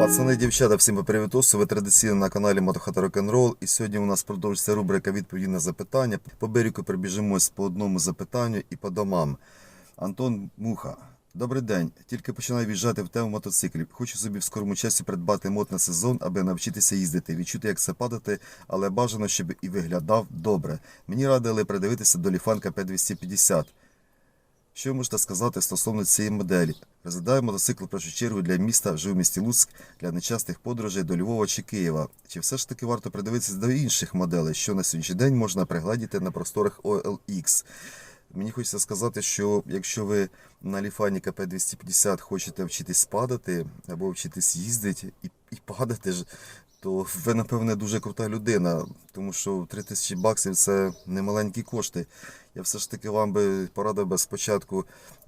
Пацани, дівчата, всім привітосу. Ви традиційно на каналі Мотохата Рок-н-Рол. І сьогодні у нас продовжиться рубрика відповіді на запитання. По берегу прибіжимось по одному запитанню і по домам. Антон Муха. Добрий день. Тільки починаю в'їжджати в тему мотоциклів. Хочу собі в скорому часі придбати мод на сезон, аби навчитися їздити, відчути, як це падати, але бажано, щоб і виглядав добре. Мені радили придивитися до Ліфанка P250. Що можете сказати стосовно цієї моделі? Розглядаю мотоцикл першу чергу для міста, живу в місті Луцьк, для нечастих подорожей до Львова чи Києва. Чи все ж таки варто придивитися до інших моделей, що на сьогоднішній день можна пригледіти на просторах OLX? Мені хочеться сказати, що якщо ви на Ліфані КП-250 хочете вчитись падати або вчитись їздити і, і падати ж, то ви, напевне, дуже крута людина, тому що 3000 баксів це немаленькі кошти. Я все ж таки вам би порадив би спочатку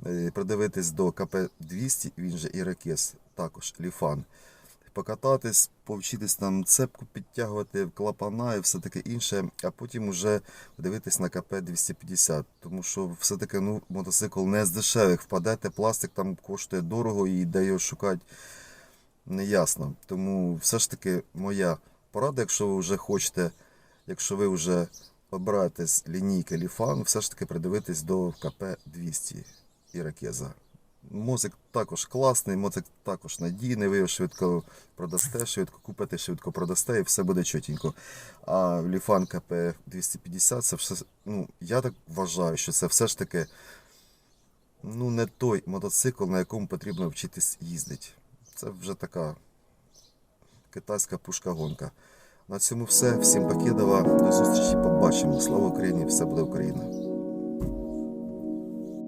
е, придивитись до КП-200, він же Іракес, також Ліфан. Покататись, повчитись там цепку підтягувати, клапана і все таке інше, а потім уже дивитись на КП-250. Тому що все-таки ну, мотоцикл не з дешевих. Впадете, пластик там коштує дорого і де його шукати неясно. Тому все ж таки моя порада, якщо ви вже хочете, якщо ви вже обираєте з лінійки Ліфан, все ж таки придивитись до КП-200 Іракеза. Мозик також класний, мозик також надійний, ви його швидко продасте, швидко купите, швидко продасте і все буде чотенько. А Ліфан КП 250 це все, ну, я так вважаю, що це все ж таки ну, не той мотоцикл, на якому потрібно вчитись їздити. Це вже така китайська пушка-гонка. На цьому все. Всім покидова. До зустрічі. Побачимо. Слава Україні! Все буде Україна!